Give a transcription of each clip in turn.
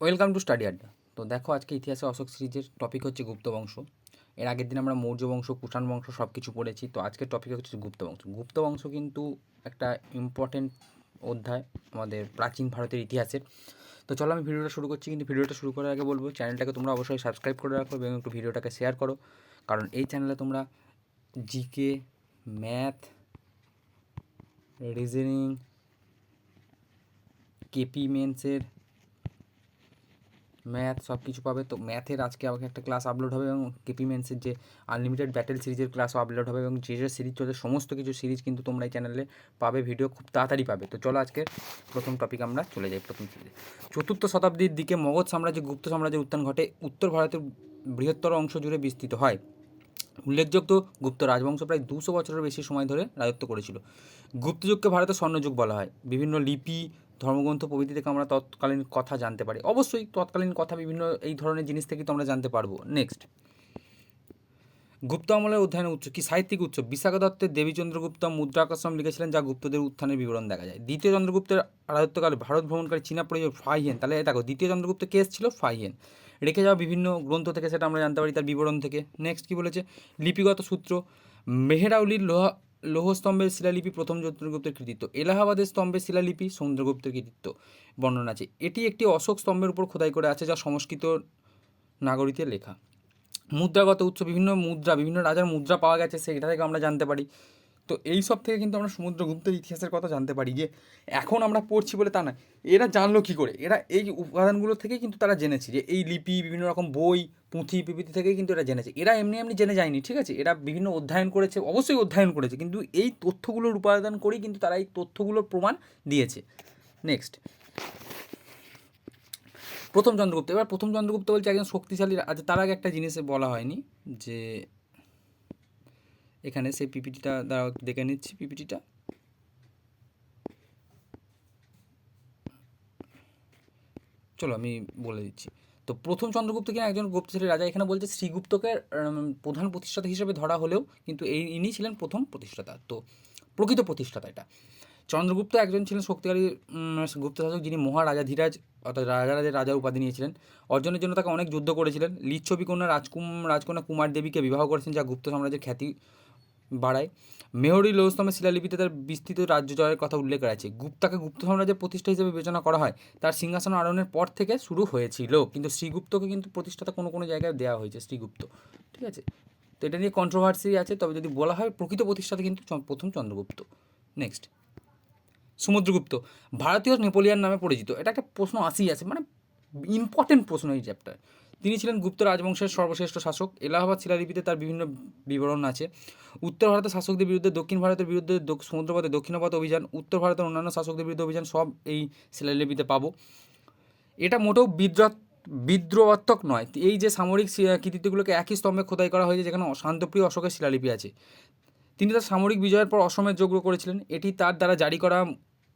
Welcome to study আড্ডা তো দেখো আজকে ইতিহাসে অশোক সিরিজের টপিক হচ্ছে গুপ্ত বংশ। এর আগের দিন আমরা মৌর্য বংশ, কুষাণ বংশ সব কিছু পড়েছি। তো আজকের টপিক হচ্ছে গুপ্ত বংশ। গুপ্ত বংশ কিন্তু একটা ইম্পর্টেন্ট অধ্যায় আমাদের প্রাচীন ভারতের ইতিহাসের। তো চলো আমি ভিডিওটা শুরু করছি। কিন্তু ভিডিওটা শুরু করার আগে বলব চ্যানেলটাকে তোমরা অবশ্যই সাবস্ক্রাইব করে রাখো এবং একটু ভিডিওটাকে শেয়ার করো। কারণ এই চ্যানেলে তোমরা জিকে ম্যাথ রিজনিং কেপি মেন্সের ম্যাথ সব কিছু পাবে। তো ম্যাথের আজকে আমাকে একটা ক্লাস আপলোড হবে এবং কেপি মেন্সের যে আনলিমিটেড ব্যাটেল সিরিজের ক্লাসও আপলোড হবে এবং যে যে সিরিজ চলছে, সমস্ত কিছু সিরিজ কিন্তু তোমরা এই চ্যানেলে পাবে ভিডিও খুব তাড়াতাড়ি পাবে। তো চলো আজকে প্রথম টপিক আমরা চলে যাই প্রথম সিরিজে চতুর্থ শতাব্দীর দিকে মগধ সাম্রাজ্য, গুপ্ত সাম্রাজ্যের উত্থান ঘটে। উত্তর ভারতের বৃহত্তর অংশ জুড়ে বিস্তৃত হয়। উল্লেখযোগ্য গুপ্ত রাজবংশ প্রায় দুশো বছরের বেশি সময় ধরে রাজত্ব করেছিল। গুপ্তযুগকে ভারতের স্বর্ণযুগ বলা হয়। বিভিন্ন লিপি ধর্মগ্রন্থ প্রভৃতি থেকে আমরা তৎকালীন কথা জানতে পারি। অবশ্যই তৎকালীন কথা বিভিন্ন এই ধরনের জিনিস থেকে তো আমরা জানতে পারব। নেক্সট গুপ্ত আমলের অধ্যয়নের উৎস কি? সাহিত্যিক উৎস। বিশাখা দত্তের দেবীচন্দ্রগুপ্ত মুদ্রাকর্ষণ লিখেছিলেন, যা গুপ্তদের উত্থানের বিবরণ দেখা যায়। দ্বিতীয় চন্দ্রগুপ্তের রাজত্বকালে ভারত ভ্রমণকারী চীনা পরিচয় ফাইহেন তাহলে দেখো, দ্বিতীয় চন্দ্রগুপ্ত কেস ছিল ফাইহেন রেখে যাওয়া বিভিন্ন গ্রন্থ থেকে সেটা আমরা জানতে পারি তার বিবরণ থেকে। নেক্সট কি বলেছে? লিপিগত সূত্র। মেহেরাউলির লোহা লৌহস্তম্ভের শিলালিপি প্রথম চন্দ্রগুপ্তের কৃতিত্ব। এলাহাবাদের স্তম্ভের শিলালিপি সমুদ্রগুপ্তের কৃতিত্ব বর্ণনা আছে। এটি একটি অশোক স্তম্ভের উপর খোদাই করে আছে যা সংস্কৃত নাগরিতে লেখা। মুদ্রাগত উৎস, বিভিন্ন মুদ্রা, বিভিন্ন রাজার মুদ্রা পাওয়া গেছে, সেটা থেকে আমরা জানতে পারি। তো এই সব থেকে কিন্তু আমরা সমুদ্রগুপ্তের ইতিহাসের কথা জানতে পারি যে এখন আমরা পড়ছি বলে তা নয়। এরা জানলো কী করে? এরা এই উপাদানগুলো থেকেই কিন্তু তারা জেনেছে যে এই লিপি, বিভিন্ন রকম বই পুঁথি পিপিতি থেকেই কিন্তু এরা জেনেছে। এরা এমনি এমনি জেনে যায়নি, ঠিক আছে? এরা বিভিন্ন অধ্যয়ন করেছে, অবশ্যই অধ্যয়ন করেছে, কিন্তু এই তথ্যগুলোর উপাদান করেই কিন্তু তারা এই তথ্যগুলোর প্রমাণ দিয়েছে। নেক্সট প্রথম চন্দ্রগুপ্ত। এবার প্রথম চন্দ্রগুপ্ত বলছে একজন শক্তিশালী আচ্ছা তার আগে একটা জিনিসে বলা হয়নি, যে এখানে সেই পিপিটিটা দ্বারা দেখে নিচ্ছি পিপিটিটা। চলো, আমি বলে দিচ্ছি। তো প্রথম চন্দ্রগুপ্ত কিনা একজন গুপ্তশালী রাজা, এখানে বলছে শ্রীগুপ্তকে প্রধান প্রতিষ্ঠাতা হিসেবে ধরা হলেও কিন্তু এই, ইনি ছিলেন প্রথম প্রতিষ্ঠাতা, তো প্রকৃত প্রতিষ্ঠাতা এটা। চন্দ্রগুপ্ত একজন ছিলেন শক্তিশালী গুপ্ত শাসক যিনি মহারাজা ধীরাজ অর্থাৎ রাজারাজের রাজা উপাধি নিয়েছিলেন। অর্জনের জন্য তাকে অনেক যুদ্ধ করেছিলেন। লিচ্ছবি কন্যা রাজকুম, রাজকন্যা কুমার দেবীকে বিবাহ করেছেন, যা গুপ্ত সাম্রাজ্যের খ্যাতি বাড়ায়। মেহরি লৌস্তমের শিলালিপিতে তার বিস্তৃত রাজ্য জয়ের কথা উল্লেখ আছে। গুপ্তাকে গুপ্ত সাম্রাজ্যের প্রতিষ্ঠা হিসেবে বিবেচনা করা হয়। তার সিংহাসন আরোহণের পর থেকে শুরু হয়েছিল। কিন্তু শ্রীগুপ্তকে কিন্তু প্রতিষ্ঠাতা কোনো কোনো জায়গায় দেওয়া হয়েছে, শ্রীগুপ্ত। ঠিক আছে? তো এটা নিয়ে কন্ট্রোভার্সি আছে। তবে যদি বলা হয়, প্রকৃত প্রতিষ্ঠাতা কিন্তু প্রথম চন্দ্রগুপ্ত। নেক্সট সমুদ্রগুপ্ত। ভারতীয় নেপোলিয়ান নামে পরিচিত। এটা একটা প্রশ্ন আসেই আছে মানে ইম্পর্টেন্ট প্রশ্ন এই চ্যাপ্টার তিনি ছিলেন গুপ্ত রাজবংশের সর্বশ্রেষ্ঠ শাসক। এলাহাবাদ শিলালিপিতে তার বিভিন্ন বিবরণ আছে। উত্তর ভারতের শাসকদের বিরুদ্ধে, দক্ষিণ ভারতের বিরুদ্ধে সমুদ্রপথে দক্ষিণপথ অভিযান, উত্তর ভারতের অন্যান্য শাসকদের বিরুদ্ধে অভিযান, সব এই শিলালিপিতে পাবো। এটা মোটেও বিদ্রোহ বিদ্রোহাত্মক নয়। এই যে সামরিক কৃতিত্বগুলোকে একই স্তম্ভে খোদাই করা হয়েছে, যেখানে শান্তপ্রিয় অশোকের শিলালিপি আছে। তিনি তার সামরিক বিজয়ের পর অসমের যোগ্য করেছিলেন। এটি তার দ্বারা জারি করা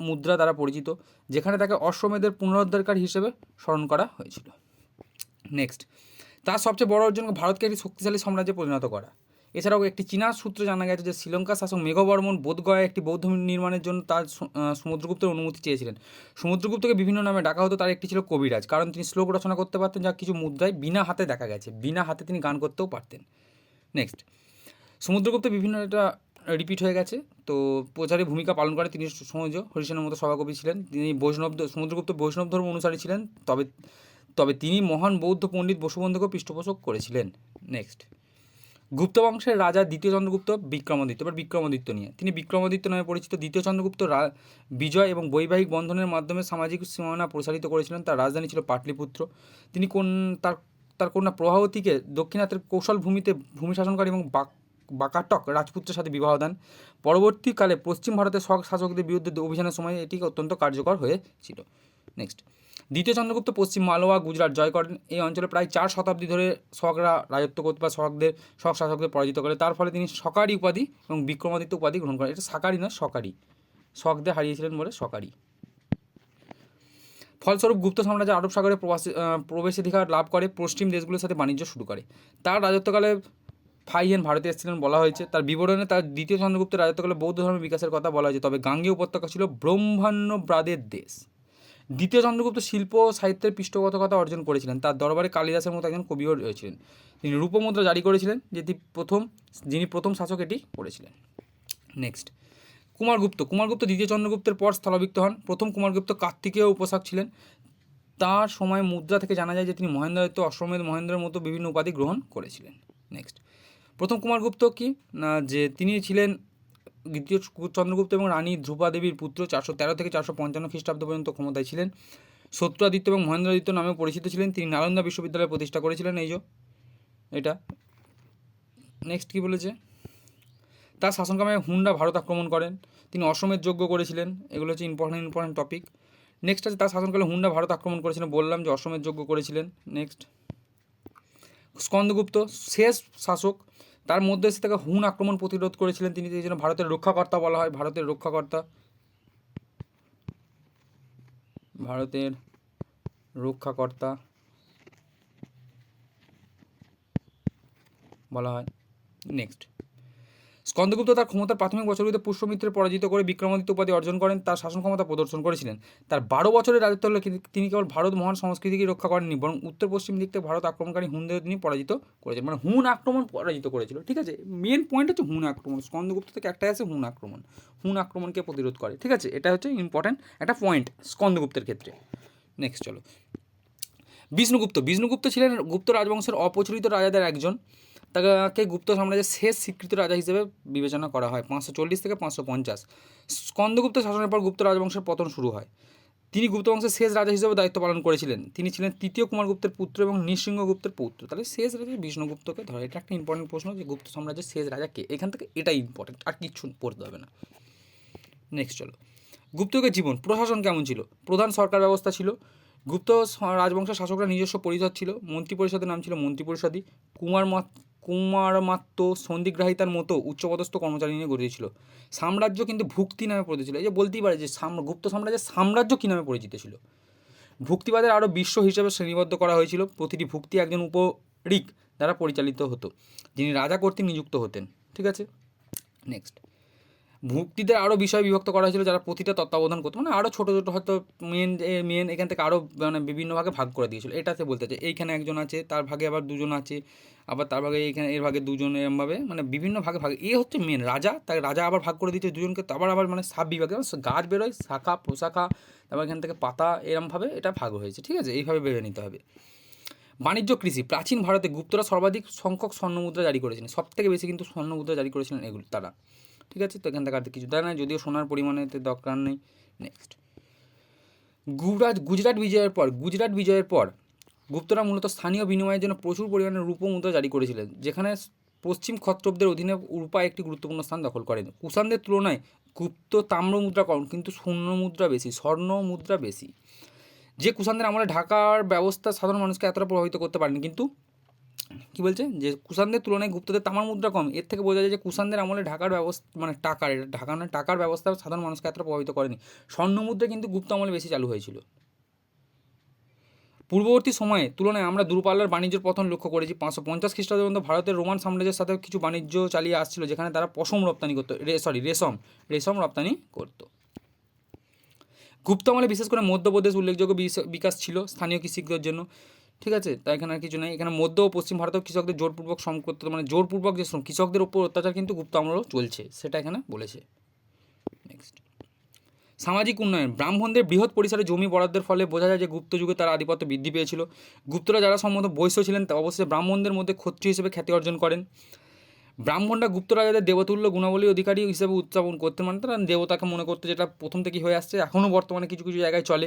মুদ্রা দ্বারা পরিচিত, যেখানে তাকে অশ্বমেধের পুনরুদ্ধারকারী হিসেবে স্মরণ করা হয়েছিল। নেক্সট তার সবচেয়ে বড় অর্জন ভারতকে একটি শক্তিশালী সাম্রাজ্যে পরিণত করা। এছাড়াও একটি চীনা সূত্রে জানা গেছে যে শ্রীলঙ্কার শাসক মেঘবর্মন বোধগয়া একটি বৌদ্ধ নির্মাণের জন্য তার সমুদ্রগুপ্তের অনুমতি চেয়েছিলেন। সমুদ্রগুপ্তকে বিভিন্ন নামে ডাকা হতো, তার একটি ছিল কবিরাজ। কারণ তিনি শ্লোক রচনা করতে পারতেন, যা কিছু মুদ্রায় বিনা হাতে দেখা গেছে। বিনা হাতে তিনি গান করতেও পারতেন। নেক্সট সমুদ্রগুপ্ত বিভিন্ন এটা রিপিট হয়ে গেছে। তো প্রচারে ভূমিকা পালন করে তিনি সমাজ হরিসেনের মতো সভাকবি ছিলেন। তিনি বৈষ্ণব সমুদ্রগুপ্ত বৈষ্ণব ধর্ম অনুসারী ছিলেন। তবে তবে তিনি মহান বৌদ্ধ পণ্ডিত বসুবন্ধুকে পৃষ্ঠপোষক করেছিলেন। নেক্সট। গুপ্ত বংশের রাজা দ্বিতীয় চন্দ্রগুপ্ত, বিক্রমাদিত্য বা বিক্রমাদিত্য নিয়ে। তিনি বিক্রমাদিত্য নামে পরিচিত। দ্বিতীয় চন্দ্রগুপ্ত বিজয় এবং বৈবাহিক বন্ধনের মাধ্যমে সামাজিক সীমানা প্রসারিত করেছিলেন। তার রাজধানী ছিল পাটলিপুত্র। তিনি কোন, তার তার কন্যা প্রভাবতীকে দক্ষিণাতের কৌশল ভূমিতে ভূমি শাসনকারী এবং বাক, বাকাটক রাজপুত্রের সাথে বিবাহ দেন। পরবর্তীকালে পশ্চিম ভারতের শাসকদের বিরুদ্ধে অভিযানের সময় এটি অত্যন্ত কার্যকর হয়েছিল। নেক্সট দ্বিতীয় চন্দ্রগুপ্ত পশ্চিম মালোয়া গুজরাট জয় করেন এই অঞ্চলে প্রায় চার শতাব্দী ধরে শকরা রাজত্ব করতে বা শকদের শক শাসকদের পরাজিত করে। তার ফলে তিনি সকারি উপাধি এবং বিক্রমাদিত্য উপাধি গ্রহণ করেন। এটা সাকারি নয়, সকারি। শকদের হারিয়েছিলেন বলে সকারি। ফলস্বরূপ গুপ্ত সাম্রাজ্য আরব সাগরে প্রবেশাধিকার লাভ করে, পশ্চিম দেশগুলোর সাথে বাণিজ্য শুরু করে। তার রাজত্বকালে ফাইহেন ভারতে এসেছিলেন বলা হয়েছে। তার বিবরণে তার দ্বিতীয় চন্দ্রগুপ্ত রাজত্বকালে বৌদ্ধ ধর্মের বিকাশের কথা বলা হয়েছে। তবে গাঙ্গেয় উপত্যকা ছিল ব্রহ্মাণ্য ব্রাদের দেশ। দ্বিতীয় চন্দ্রগুপ্ত শিল্প সাহিত্যের পৃষ্ঠপোষকতা অর্জন করেছিলেন। তার দরবারে কালিদাসের মতো একজন কবিও রয়েছিলেন। তিনি রূপমুদ্রা জারি করেছিলেন, যেটি প্রথম, যিনি প্রথম শাসক এটি করেছিলেন। নেক্সট কুমারগুপ্ত। কুমারগুপ্ত দ্বিতীয় চন্দ্রগুপ্তের পর স্থলাভিক্ত হন। প্রথম কুমারগুপ্ত কার্তিকেয় উপাসক ছিলেন। তার সময় মুদ্রা থেকে জানা যায় যে তিনি মহেন্দ্রাদিত্য, অশ্বমেধ, মহেন্দ্রের মতো বিভিন্ন উপাধি গ্রহণ করেছিলেন। নেক্সট প্রথম কুমারগুপ্ত কি? না, যে তিনি ছিলেন দ্বিতীয় চন্দ্রগুপ্ত এবং রানী ধ্রুপা দেবীর পুত্র চারশো তেরো থেকে চারশো পঞ্চান্ন খ্রিস্টাব্দ পর্যন্ত ক্ষমতায় ছিলেন। শত্রুআদিত্য এবং মহেন্দ্রাদিত্য নামে পরিচিত ছিলেন। তিনি নালন্দা বিশ্ববিদ্যালয় প্রতিষ্ঠা করেছিলেন, এই যে, এটা। নেক্সট কি বলেছে? তার শাসনকামে হুন্ডা ভারত আক্রমণ করেন। তিনি অসমের যোগ্য করেছিলেন, এগুলো হচ্ছে ইম্পর্টেন্ট ইম্পর্টেন্ট টপিক নেক্সট আছে, তার শাসনকালে হুন্ডা ভারত আক্রমণ করেছিলেন বললাম যে অসমের যোগ্য করেছিলেন। নেক্সট স্কন্দগুপ্ত, শেষ শাসক তার মধ্যে এসে তাকে হুন আক্রমণ প্রতিরোধ করেছিলেন তিনি, এই জন্য ভারতের রক্ষাকর্তা বলা হয়, ভারতের রক্ষাকর্তা। ভারতের রক্ষাকর্তা বলা হয়। নেক্সট স্কন্দগুপ্ত তার ক্ষমতার প্রাথমিক বছরগুলিতে পুষ্যমিত্রের পরাজিত করে বিক্রমাদিত্য উপাধি অর্জন করেন, তার শাসন ক্ষমতা প্রদর্শন করেছিলেন। তার বারো বছরের রাজত্ব হলে তিনি কেবল ভারত মহান সংস্কৃতিকে রক্ষা করেননি, বরং উত্তর পশ্চিম দিক থেকে ভারত আক্রমণকারী হুনদের তিনি পরাজিত করেছেন মানে হুন আক্রমণ পরাজিত করেছিল, ঠিক আছে? মেন পয়েন্ট হচ্ছে হুন আক্রমণ। স্কন্দগুপ্ত থেকে একটাই আছে হুন আক্রমণ। হুন আক্রমণকে প্রতিরোধ করে, ঠিক আছে? এটা হচ্ছে ইম্পর্ট্যান্ট একটা পয়েন্ট স্কন্দগুপ্তের ক্ষেত্রে। নেক্সট চলো। বিষ্ণুগুপ্ত। বিষ্ণুগুপ্ত ছিলেন গুপ্ত রাজবংশের অপ্রচলিত রাজাদের একজন। তাকে গুপ্ত সাম্রাজ্যের শেষ স্বীকৃত রাজা হিসেবে বিবেচনা করা হয়। পাঁচশো চল্লিশ থেকে পাঁচশো পঞ্চাশ। স্কন্দগুপ্ত শাসনের পর গুপ্ত রাজবংশের পতন শুরু হয়। তিনি গুপ্ত বংশের শেষ রাজা হিসেবে দায়িত্ব পালন করেছিলেন। তিনি ছিলেন তৃতীয় কুমারগুপ্তের পুত্র এবং নৃসিংহগুপ্তের পুত্র। তাহলে শেষ রাজা বিষ্ণুগুপ্তকে ধরে, এটা একটা ইম্পর্টেন্ট প্রশ্ন যে গুপ্ত সাম্রাজ্যের শেষ রাজা কে? এখান থেকে এটাই ইম্পর্টেন্ট আর কিচ্ছু পড়তে হবে না। নেক্সট চলো। গুপ্তকের জীবন, প্রশাসন কেমন ছিল? প্রধান সরকার ব্যবস্থা ছিল। গুপ্ত রাজবংশের শাসকরা নিজস্ব পরিষদ ছিল। মন্ত্রী পরিষদের নাম ছিল মন্ত্রী পরিষদই কুমার কুমারমাত্র সন্ধিগ্রাহিতার মতো উচ্চপদস্থ কর্মচারী নিয়ে গড়েছিল সাম্রাজ্য কিন্তু ভুক্তি নামে পরিচিত ছিল। এই যে বলতেই পারে যে গুপ্ত সাম্রাজ্যের সাম্রাজ্য কী নামে পরিচিত ছিল? ভুক্তিবাদের আরও বিশ্ব হিসেবে শ্রেণীবদ্ধ করা হয়েছিল। প্রতিটি ভুক্তি একজন উপরিক দ্বারা পরিচালিত হতো, যিনি রাজা কর্তৃক নিযুক্ত হতেন। ঠিক আছে? নেক্সট ভুক্তিদের আরও বিষয় বিভক্ত করা হয়েছিল, যারা প্রতিটা তত্ত্বাবধান করতো। মানে আরও ছোটো ছোটো হয়তো মেন মেন এখান থেকে আরও মানে বিভিন্ন ভাগে ভাগ করে দিয়েছিল। এটাতে বলতে চাই এইখানে একজন আছে, তার ভাগে আবার দুজন আছে, আবার তার ভাগে এইখানে, এর ভাগে দুজন এরমভাবে মানে বিভিন্ন ভাগে ভাগে। এ হচ্ছে মেন রাজা তাই রাজা আবার ভাগ করে দিচ্ছে দুজনকে আবার আবার মানে সাব বিভাগে। গাছ বেরোয়, শাখা, পোশাখা, তারপর এখান থেকে পাতা এরমভাবে এটা ভাগ হয়েছে, ঠিক আছে? এইভাবে বেড়ে নিতে হবে। বাণিজ্য কৃষি, প্রাচীন ভারতে গুপ্তরা সর্বাধিক সংখ্যক স্বর্ণমুদ্রা জারি করেছিলেন। সব থেকে বেশি কিন্তু স্বর্ণমুদ্রা জারি করেছিলেন এগুলো, তারা। ঠিক আছে, তো এখান থেকে আর কিছু দেয় না যদিও সোনার পরিমাণে এতে দরকার নেই। নেক্সট গুজরাট গুজরাট বিজয়ের পর, গুজরাট বিজয়ের পর গুপ্তরা মূলত স্থানীয় বিনিময়ের জন্য প্রচুর পরিমাণে রূপ মুদ্রা জারি করেছিলেন, যেখানে পশ্চিম ক্ষত্রবদের অধীনে রূপা একটি গুরুত্বপূর্ণ স্থান দখল করেন। কুষাণদের তুলনায় গুপ্ত তাম্র মুদ্রা কম, কিন্তু স্বর্ণ মুদ্রা বেশি, স্বর্ণ মুদ্রা বেশি। যে কুষাণদের আমলে ঢাকার ব্যবস্থা সাধারণ মানুষকে এতটা প্রভাবিত করতে পারেনি, কিন্তু কী বলছে? যে কুষাণদের তুলনায় গুপ্তদের তামার মুদ্রা কম। এর থেকে বোঝা যায় যে কুষাণদের আমলে ঢাকার ব্যবস্থা মানে টাকার ঢাকা মানে টাকার ব্যবস্থা সাধারণ মানুষকে এতটা প্রভাবিত করেনি। স্বর্ণ মুদ্রা কিন্তু গুপ্ত আমলে বেশি চালু হয়েছিল। পূর্ববর্তী সময়ে তুলনায় আমরা দূরপাল্লার বাণিজ্যের পতন লক্ষ্য করেছি। পাঁচশো পঞ্চাশ খ্রিস্টাব্দ পর্যন্ত ভারতের রোমান সাম্রাজ্যের সাথে কিছু বাণিজ্য চালিয়ে আসছিল, যেখানে তারা পশম রপ্তানি করতো, রে সরি রেশম রেশম রপ্তানি করতো। গুপ্ত আমলে বিশেষ করে মধ্যপ্রদেশ উল্লেখযোগ্য বিকাশ ছিল স্থানীয় কৃষিকদের জন্য। ঠিক আছে? তাই এখানে আর কিছু নেই। এখানে মধ্য ও পশ্চিম ভারতেও কৃষকদের জোরপূর্বক শ্রম করতে মানে জোরপূর্বক যে শ্রম, কৃষকদের ওপর অত্যাচার কিন্তু গুপ্ত আমলেও চলছে, সেটা এখানে বলেছে। নেক্সট সামাজিক উন্নয়ন, ব্রাহ্মণদের বৃহৎ পরিসরে জমি বরাদ্দের ফলে বোঝা যায় যে গুপ্ত যুগে তার আধিপত্য বৃদ্ধি পেয়েছিল। গুপ্তরা যারা সম্ভবত বৈশ্য ছিলেন, তা অবশ্যই ব্রাহ্মণদের মধ্যে ক্ষত্রিয় হিসেবে খ্যাতি অর্জন করেন। ব্রাহ্মণরা গুপ্ত রাজাদের দেবতুল্য গুণাবলী অধিকারী হিসেবে উদযাপন করতে মানে তারা দেবতাকে মনে করতে যেটা প্রথম থেকেই হয়ে আসছে এখনও বর্তমানে কিছু কিছু জায়গায় চলে।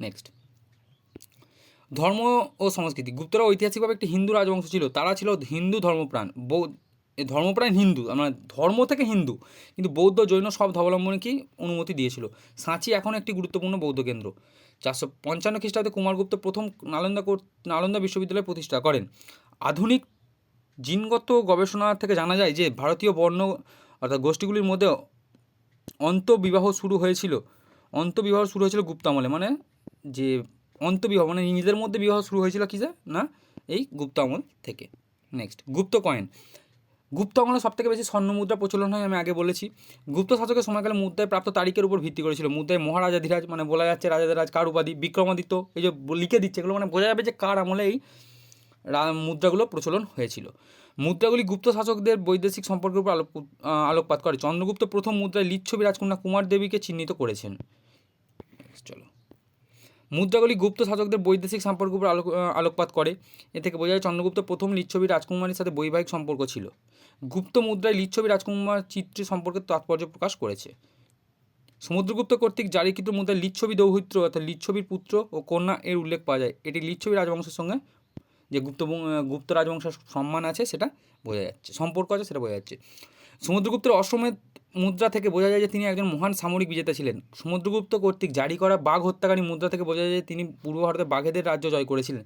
নেক্সট ধর্ম ও সংস্কৃতি। গুপ্তরা ঐতিহাসিকভাবে একটি হিন্দু রাজবংশ ছিল। তারা ছিল হিন্দু ধর্মপ্রাণ। বৌদ্ধ ধর্মপ্রাণ হিন্দু মানে ধর্ম থেকে হিন্দু। কিন্তু বৌদ্ধ জৈন সব ধর্মাবলম্বনকেই অনুমতি দিয়েছিল। সাঁচি এখন একটি গুরুত্বপূর্ণ বৌদ্ধ কেন্দ্র। চারশো পঞ্চান্ন খ্রিস্টাব্দে কুমারগুপ্ত প্রথম নালন্দা নালন্দা বিশ্ববিদ্যালয় প্রতিষ্ঠা করেন। আধুনিক জিনগত গবেষণা থেকে জানা যায় যে, ভারতীয় বর্ণ অর্থাৎ গোষ্ঠীগুলির মধ্যে অন্তবিবাহ শুরু হয়েছিল। অন্তবিবাহ শুরু হয়েছিল গুপ্ত আমলে মানে যে অন্তবিবাহ মানে নিজেদের মধ্যে বিবাহ শুরু হয়েছিল কী না? এই গুপ্ত আমল থেকে। নেক্সট গুপ্ত কয়েন গুপ্ত আমলে সব থেকে বেশি স্বর্ণ মুদ্রা প্রচলন হয়, আমি আগে বলেছি। গুপ্ত শাসকের সময়কালে মুদ্রায় প্রাপ্ত তারিখের উপর ভিত্তি করেছিল। মুদ্রায় মহারাজাধিরাজ মানে বলা যাচ্ছে রাজাধিরাজ কার উপাধি? বিক্রমাদিত্য। এই যে লিখে দিচ্ছে এগুলো মানে বোঝা যাবে যে কার আমলে এই মুদ্রাগুলো প্রচলন হয়েছিল। মুদ্রাগুলি গুপ্ত শাসকদের বৈদেশিক সম্পর্কের উপর আলোক আলোকপাত করে। চন্দ্রগুপ্ত প্রথম মুদ্রায় লিচ্ছবি রাজকন্যা কুমার দেবীকে চিহ্নিত করেছেন। চলো। মুদ্রাগুলি গুপ্ত শাসকদের বৈদেশিক সম্পর্ক উপর আলোক আলোকপাত করে। এ থেকে বোঝা যায় চন্দ্রগুপ্ত প্রথম লিচ্ছবি রাজকুমারীর সাথে বৈবাহিক সম্পর্ক ছিল। গুপ্ত মুদ্রায় লিচ্ছবি রাজকুমার চিত্রে সম্পর্কে তাৎপর্য প্রকাশ করেছে। সমুদ্রগুপ্ত কর্তৃক জারিকৃত মুদ্রায় লিচ্ছবি দৌহিত্র অর্থাৎ লিচ্ছবির পুত্র ও কন্যা এর উল্লেখ পাওয়া যায়। এটি লিচ্ছবি রাজবংশের সঙ্গে যে গুপ্ত গুপ্ত রাজবংশের সম্মান আছে, সেটা বোঝা যাচ্ছে। সম্পর্ক আছে, সেটা বোঝা যাচ্ছে। সমুদ্রগুপ্তের অশ্বমেধ মুদ্রা থেকে বোঝা যায় যে তিনি একজন মহান সামরিক বিজেতা ছিলেন। সমুদ্রগুপ্ত কর্তৃক জারি করা বাঘ হত্যাকারী মুদ্রা থেকে বোঝা যায় যে তিনি পূর্ব ভারতে বাঘেদের রাজ্য জয় করেছিলেন,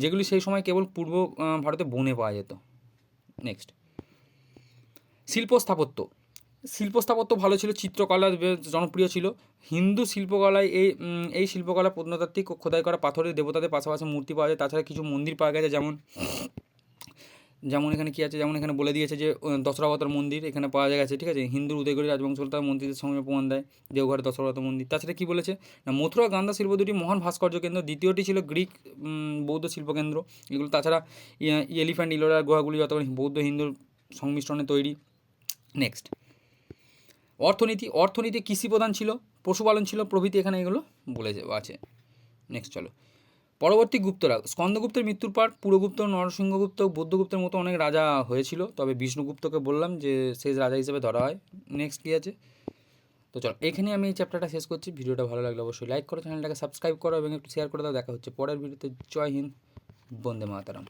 যেগুলি সেই সময় কেবল পূর্ব ভারতে বনে পাওয়া যেত। নেক্সট শিল্প স্থাপত্য শিল্প স্থাপত্য ভালো ছিল, চিত্রকলা জনপ্রিয় ছিল। হিন্দু শিল্পকলায় এই এই শিল্পকলা প্রত্নতাত্ত্বিক খোদাই করা পাথরের দেবতাদের পাশাপাশি মূর্তি পাওয়া যায়। তাছাড়া কিছু মন্দির পাওয়া গেছে যেমন যেমন এখানে কী আছে? যেমন এখানে বলে দিয়েছে যে দশরাবতার মন্দির এখানে পাওয়া গেছে, ঠিক আছে? হিন্দুর উদয়গড়ি রাজবংশ তার মন্দিরের সঙ্গে প্রমাণ দেয় দেওঘর দশরথ মন্দির। তাছাড়া কী বলেছে? না, মথুরা গান্ধা শিল্প দুটি মহান ভাস্কর্য কেন্দ্র। দ্বিতীয়টি ছিল গ্রিক বৌদ্ধ শিল্পকেন্দ্র। এগুলো তাছাড়া এলিফ্যান্ট ইলোরার গুহাগুলি যতক্ষণ বৌদ্ধ হিন্দুর সংমিশ্রণে তৈরি। নেক্সট। অর্থনীতি অর্থনীতি কৃষি প্রধান ছিল, পশুপালন ছিল, প্রভৃতি এখানে এগুলো বলে আছে। নেক্সট, চলো। পরবর্তী গুপ্তরা, স্কন্দগুপ্তের মৃত্যুর পর পুরগুপ্ত, নরসিংহগুপ্ত, বৌদ্ধগুপ্তের মতো অনেক রাজা হয়েছিল। তবে বিষ্ণুগুপ্তকে বললাম যে শেষ রাজা হিসেবে ধরা হয়। নেক্সট কী আছে? তো চলো এখানে আমি এই চ্যাপ্টারটা শেষ করছি। ভিডিওটা ভালো লাগলে অবশ্যই লাইক করো চ্যানেলটাকে সাবস্ক্রাইব করো এবং একটু শেয়ার করে দাও। দেখা হচ্ছে পরের ভিডিওতে জয় হিন্দ, বন্দে মাতারাম।